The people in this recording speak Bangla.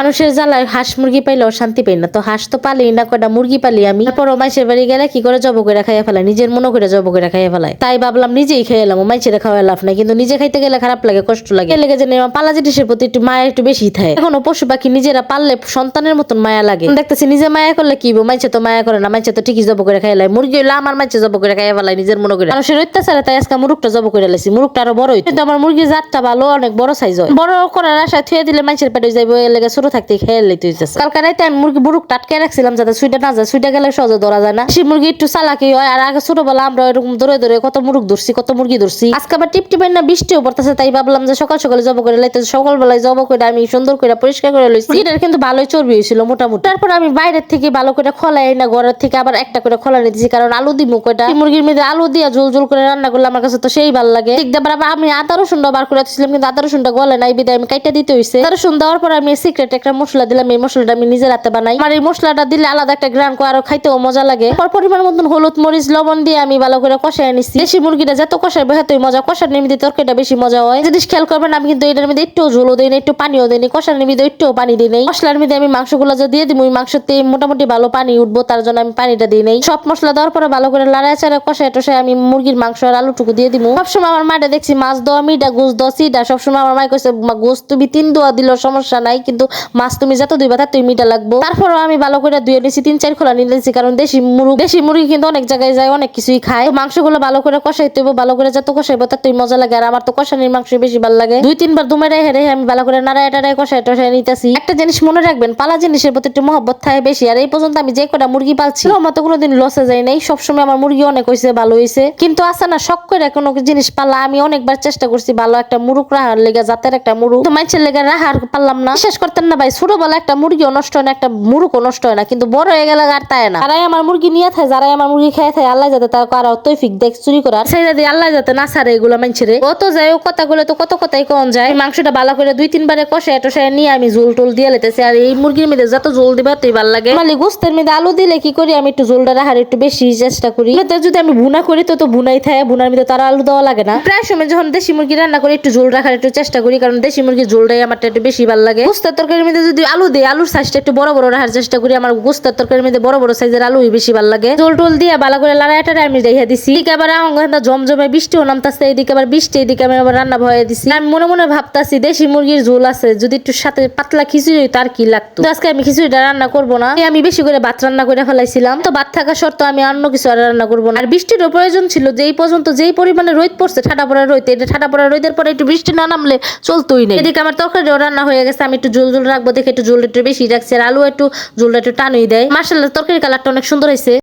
মানুষের জ্বালায় হাঁস মুরগি পাইলেও শান্তি পাই না। তো হাঁস তো পালি না, কয়টা মুরগি পালি আমি? তারপর মাইসের বাড়ি গেলে কি করে জব করে খাইয়া ফেলায়? নিজের মনে করে জব করে খাইয়া ফেলায়। তাই ভাবলাম নিজেই খেয়ে এলাম মাইসের খাওয়া লাভ নাই। কিন্তু নিজে খাইতে গেলে খারাপ লাগে, কষ্ট লাগে। লেগে যে পালা জিনিসের প্রতি একটু মায়া একটু বেশি থাকে। এখনও পশু পাখি নিজেরা পাললে সন্তানের মতন মায়া লাগে। দেখতেছি নিজে মায়া করলে কি? মাইসে তো মায়া করে না মাইসে তো ঠিকই জব করে খাইয়া মুরগি হইলে আমার মাইসে জব করে খাইয়া ফেলায় নিজের মনে করে। মানুষের অত্যাচারে তাই আজকে মুরুখটা জব করে লাইছি। মুরুখটা আরও বড়। কিন্তু আমার মুরগির জাতটা ভালো, অনেক বড় সাইজ হয়। বড় করার আশায় থুয়ে দিলে মানুষের পেটে যাইবো লেগে ছোট থাকতে খেয়ে লইতে হইতেছে। কালকে রাইতে আমি মুরগি বুরুক টাটকে রাখছিলাম যাতে সুইটা না যায়। সুইটা গেলে সহজে ধরা যায় না। সে মুরগি একটু চালাকি হয়, আর আগে ছোটবেলা আমরা এরকম ধরে ধরে কত মুরগ ধরছি, কত মুরগি ধরছি। আজকে আবার টিপ টিপের না বৃষ্টিও পড়তেছে, তাই ভাবলাম যে সকাল সকালে জব করে লাইতে সকালবেলায় জব করে আমি সুন্দর করে পরিষ্কার করে লইছি। এটার কিন্তু ভালোই চর্বি হয়েছিল মোটামুটি। তারপর আমি বাইরের থেকে ভালো করে খোলাই না ঘরের থেকে আবার একটা করে খোলা নিতেছি কারণ আলু দিব কয়টা। মুরগির মধ্যে আলু দিয়া ঝোল ঝোল করে রান্না করলে আমার কাছে তো সেই ভালো লাগে। আবার আমি আদা রসুনটা বার করে দিয়েছিলাম কিন্তু আদা রসুনটা গলে নাই, বিদায় আমি কাইটা দিতে হইছে। আদা রসুন দেওয়ার পর আমি সিক্রেট একটা মশলা দিলাম এই মশলাটা আমি নিজের হাতে বানাই। আমার এই মশলাটা দিলে আলাদা একটা গ্রান আরও খাইতেও মজা লাগে। পর পরিমাণ মতন হলুদ মরিচ লবণ দিয়ে আমি ভালো করে কষাই নিচ্ছি দেশি মুরগিটা যত কষাইবে এতই মজা কষার নিমিত্তে তরকারিটা বেশি মজা হয়। জিনিস খেয়াল করবেন আমি কিন্তু এটার মধ্যে একটু ঝোলও দিই না একটু পানিও দিই না কষার নিমিত্তে একটু পানি দিই নেই। মশলার মধ্যে আমি মাংসগুলো যা দিয়ে দিব ওই মাংসতে মোটামুটি ভালো পানি উঠবো তার জন্য আমি পানিটা দিই নেই। সব মশলা দেওয়ার পরে ভালো করে লাড়ায় চাড়া কষায় টষায় আমি মুরগির মাংস আর আলুটুকু দিয়ে দিব। সবসময় আমার মাটা দেখছি মাছ দেওয়া মিটা গোস সিটা সবসময় আমার মাই কইছে "মা, গোস তুমি তিন দোয়া দিল সমস্যা নাই কিন্তু মাছ তুমি যত দুইবা তার তুই মিটা লাগবো। তারপরও আমি ভালো করে ধুয়ে নিয়েছি তিন চার খোলা নিয়ে নিয়েছি কারণ দেশি মুরগ দেশি মুরগি কিন্তু অনেক জায়গায় যায়, অনেক কিছুই খায়। মাংসগুলো ভালো করে কষাইতে হইবো ভালো করে যত কষাইবো তার তুই মজা লাগে। আর আমার তো কষানির মাংস বেশি ভালো লাগে। দুই, তিনবার দুমে রেখে রেখে আমি ভালো করে নাড়ায় টাড়ায় কষাই টষাই নিতেছি। একটা জিনিস মনে রাখবেন, পালা জিনিসের প্রতি একটু মহব্বত থাকে বেশি। আর এই পর্যন্ত আমি যে কটা মুরগি পালছি, আমার তো কোনোদিন লসে যাই নাই। সবসময় আমার মুরগি অনেক হয়েছে ভালো হয়েছে কিন্তু আছে না, শখ করে কোনো জিনিস পালা, আমি অনেকবার চেষ্টা করছি ভালো একটা মুরুক রাহার লেগে, জাতের একটা মুরুক তো মাইছের লেগে রাহার পারলাম না। বিশ্বাস করতেন না ভাই ছোটবেলা একটা মুরগিও নষ্ট হয় না একটা মুরুকও নষ্ট হয় না কিন্তু বড় হয়ে গেলে আর তাই না। যারাই আমার মুরগি নিয়ে থাকে যারাই আমার মুরগি খেয়ে থাকে আল্লাহ যাতে তার কারও তৈফিক দেখ চুরি করার। সেই যদি আল্লাহ যাতে না ছাড়ে এগুলো মানছে কত যায় ও কথাগুলো তো কত কথাই কম যায়। মাংসটা ভালো করে দুই তিনবারে কষে টষায় নিয়ে আমি ঝোল টোল দিয়ে লেতেছি। আর এই মুরগির মধ্যে যত ঝোল দিবা তুই ভালো লাগে। মালি গোস্তের মধ্যে আলু দিলে কি করি আমি একটু ঝোলটা রাখার একটু বেশি চেষ্টা করি। যদি আমি ভুনা করি তো তো ভুনাই থাকে ভুনার মধ্যে তার আলু দেওয়া লাগে না। প্রায় সময় যখন দেশি মুরগি রান্না করি একটু ঝোল রাখার একটু চেষ্টা করি কারণ দেশি মুরগির ঝোলটাই আমার একটু বেশি ভালো লাগে। গোস্তের তরকারির মধ্যে যদি আলু দিই, আলুর সাইজটা একটু বড় বড় রাখার চেষ্টা করি, আমার গোস্তের তরকারির মধ্যে বড় বড় সাইজের আলুই বেশি ভালো লাগে। ঝোল টোল দিয়ে ভালো করে লাড়াই আমি রেখে দিছি। এদিকে আবার আমার জমজমে বৃষ্টিও নামতাছে, এদিকে আবার বৃষ্টি, এদিকে আমি আবার রান্না ভয়ে দিছি। আমি মনে মনে ভাবতাছি, দেশি মুরগির ঝোল আছে, যদি একটু সাথে পাতলা খিচুড়ি আর কি লাগতো? আজকে আমি খিচুড়িটা রান্না করব না। আমি বেশি করে ভাত রান্না করে ফেলাইছিলাম। তো ভাত থাকা সত্ত্বেও আমি অন্য কিছু আর রান্না করব না। আর বৃষ্টিরও প্রয়োজন ছিল যে এই পর্যন্ত যেই পরিমাণে রোদ পড়ছে ঠাডা পড়া রোদ এটা ঠাডা পড়া রোদের পরে একটু বৃষ্টি না নামলে চলতোই না এদিকে আমার তরকারিও রান্না হয়ে গেছে, আমি একটু জল জল রাখব দেখে একটু ঝোলটা একটু বেশি রাখছে আর আলু একটু ঝোলটা একটু টানুই দেয়। মার্শাল্লাহ তরকারি কালারটা অনেক সুন্দর হয়েছে।